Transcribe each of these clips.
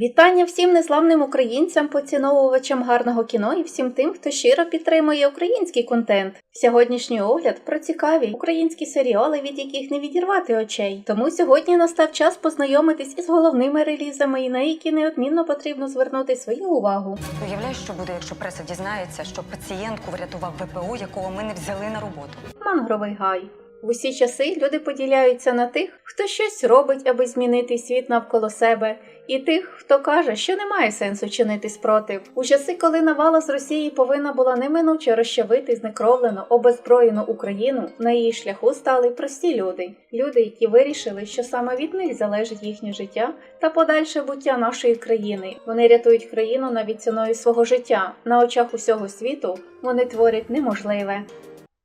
Вітання всім незламним українцям, поціновувачам гарного кіно і всім тим, хто щиро підтримує український контент. Сьогоднішній огляд про цікаві українські серіали, від яких не відірвати очей. Тому сьогодні настав час познайомитись із головними релізами, і на які неодмінно потрібно звернути свою увагу. Уявляєш, що буде, якщо преса дізнається, що пацієнтку врятував ВПО, якого ми не взяли на роботу. Мангровий гай. В усі часи люди поділяються на тих, хто щось робить, аби змінити світ навколо себе, і тих, хто каже, що немає сенсу чинити спротив. У часи, коли навала з Росії повинна була неминуче розчавити знекровлену, обезброєну Україну, на її шляху стали прості люди. Люди, які вирішили, що саме від них залежить їхнє життя та подальше буття нашої країни. Вони рятують країну навіть ціною свого життя. На очах усього світу вони творять неможливе.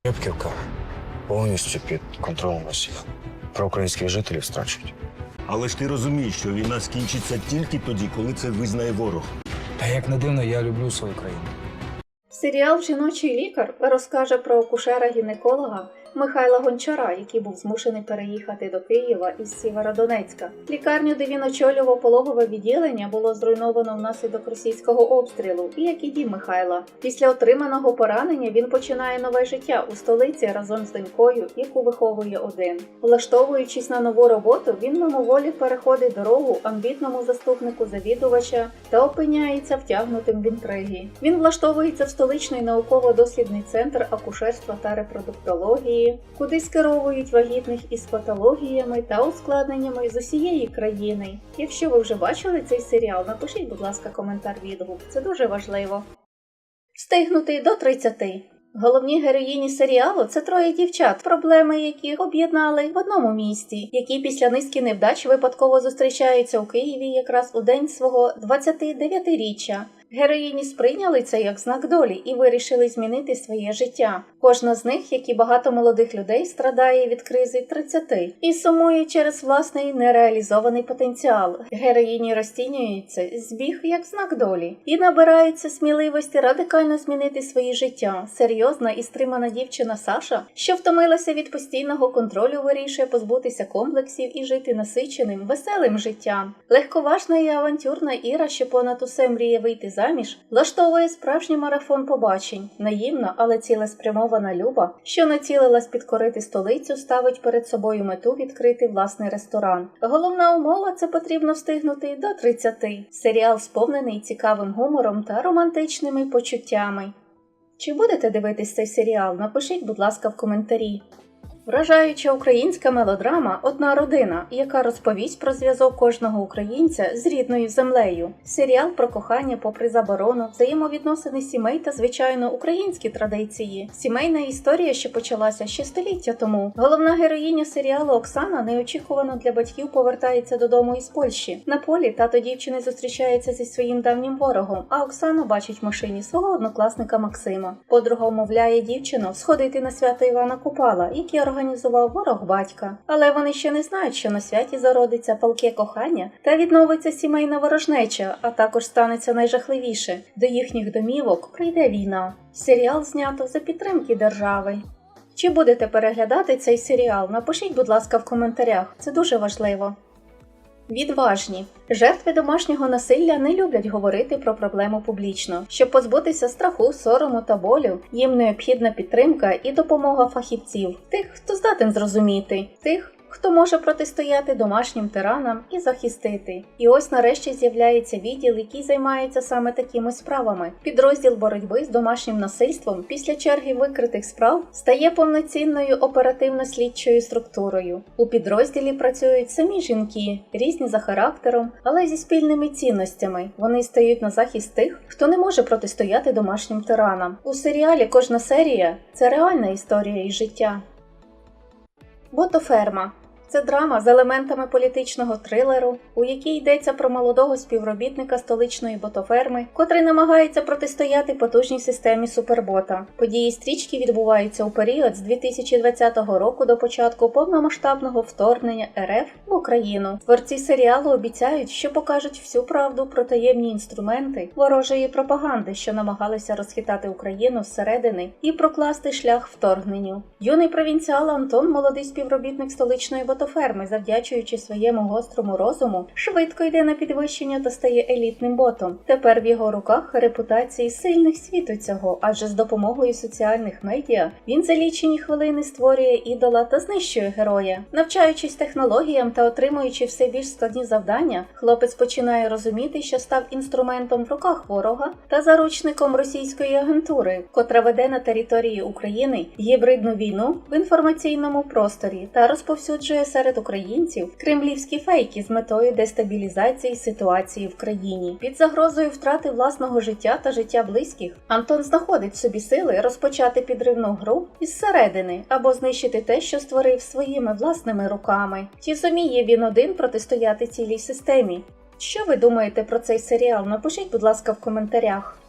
Рибківка повністю під контролем Росії. Про українських жителів страчують. Але ж ти розумієш, що війна скінчиться тільки тоді, коли це визнає ворог. Та як не дивно, я люблю свою країну. Серіал Жіночий лікар розкаже про акушера-гінеколога Михайла Гончара, який був змушений переїхати до Києва із Сєвєродонецька. Лікарню, де він очолював пологове відділення, було зруйновано внаслідок російського обстрілу, і як і дім Михайла. Після отриманого поранення він починає нове життя у столиці разом з донькою, яку виховує один. Влаштовуючись на нову роботу, він мимоволі переходить дорогу амбітному заступнику завідувача та опиняється втягнутим в інтриги. Він влаштовується в столичний науково-дослідний центр акушерства та репродуктології, куди скеровують вагітних із патологіями та ускладненнями з усієї країни. Якщо ви вже бачили цей серіал, напишіть, будь ласка, коментар відгук. Це дуже важливо. Встигнути до 30. Головні героїні серіалу це троє дівчат, проблеми яких об'єднали в одному місті, які після низки невдач випадково зустрічаються у Києві якраз у день свого 29-річчя. Героїні сприйняли це як знак долі і вирішили змінити своє життя. Кожна з них, як і багато молодих людей, страдає від кризи 30 і сумує через власний нереалізований потенціал. Героїні розцінюється збіг як знак долі і набирається сміливості радикально змінити своє життя. Серйозна і стримана дівчина Саша, що втомилася від постійного контролю, вирішує позбутися комплексів і жити насиченим, веселим життям. Легковажна і авантюрна Іра, що понад усе мріє вийти заміж, влаштовує справжній марафон побачень. Наївна, але цілеспрямована Люба, що націлилась підкорити столицю, ставить перед собою мету відкрити власний ресторан. Головна умова це потрібно встигнути до 30. Серіал сповнений цікавим гумором та романтичними почуттями. Чи будете дивитись цей серіал? Напишіть, будь ласка, в коментарі. Вражаюча українська мелодрама Одна родина, яка розповість про зв'язок кожного українця з рідною землею. Серіал про кохання попри заборону, взаємовідносини сімей та звичайно українські традиції. Сімейна історія, що почалася ще століття тому. Головна героїня серіалу Оксана неочікувано для батьків повертається додому із Польщі. На полі тато дівчини зустрічається зі своїм давнім ворогом, а Оксана бачить в машині свого однокласника Максима. Подруга умовляє дівчину сходити на свято Івана Купала, який організував ворог батька. Але вони ще не знають, що на святі зародиться палке кохання та відновиться сімейна ворожнеча, а також станеться найжахливіше. До їхніх домівок прийде війна. Серіал знято за підтримки держави. Чи будете переглядати цей серіал? Напишіть, будь ласка, в коментарях. Це дуже важливо. Відважні жертви домашнього насилля не люблять говорити про проблему публічно. Щоб позбутися страху, сорому та болю, їм необхідна підтримка і допомога фахівців, тих, хто здатен зрозуміти, тих, хто може протистояти домашнім тиранам і захистити. І ось нарешті з'являється відділ, який займається саме такими справами. Підрозділ боротьби з домашнім насильством після черги викритих справ стає повноцінною оперативно-слідчою структурою. У підрозділі працюють самі жінки, різні за характером, але зі спільними цінностями. Вони стають на захист тих, хто не може протистояти домашнім тиранам. У серіалі кожна серія це реальна історія із життя. Ботоферма це драма з елементами політичного трилеру, у якій йдеться про молодого співробітника столичної ботоферми, котрий намагається протистояти потужній системі супербота. Події стрічки відбуваються у період з 2020 року до початку повномасштабного вторгнення РФ в Україну. Творці серіалу обіцяють, що покажуть всю правду про таємні інструменти ворожої пропаганди, що намагалися розхитати Україну зсередини і прокласти шлях вторгненню. Юний провінціал Антон, молодий співробітник столичної ботоферми, фотоферми, завдячуючи своєму гострому розуму, швидко йде на підвищення та стає елітним ботом. Тепер в його руках репутації сильних світу цього, адже з допомогою соціальних медіа він за лічені хвилини створює ідола та знищує героя. Навчаючись технологіям та отримуючи все більш складні завдання, хлопець починає розуміти, що став інструментом в руках ворога та заручником російської агентури, котра веде на території України гібридну війну в інформаційному просторі та розповсюджує серед українців кремлівські фейки з метою дестабілізації ситуації в країні. Під загрозою втрати власного життя та життя близьких Антон знаходить в собі сили розпочати підривну гру із середини або знищити те, що створив своїми власними руками. Чи зуміє він один протистояти цілій системі? Що ви думаєте про цей серіал? Напишіть, будь ласка, в коментарях.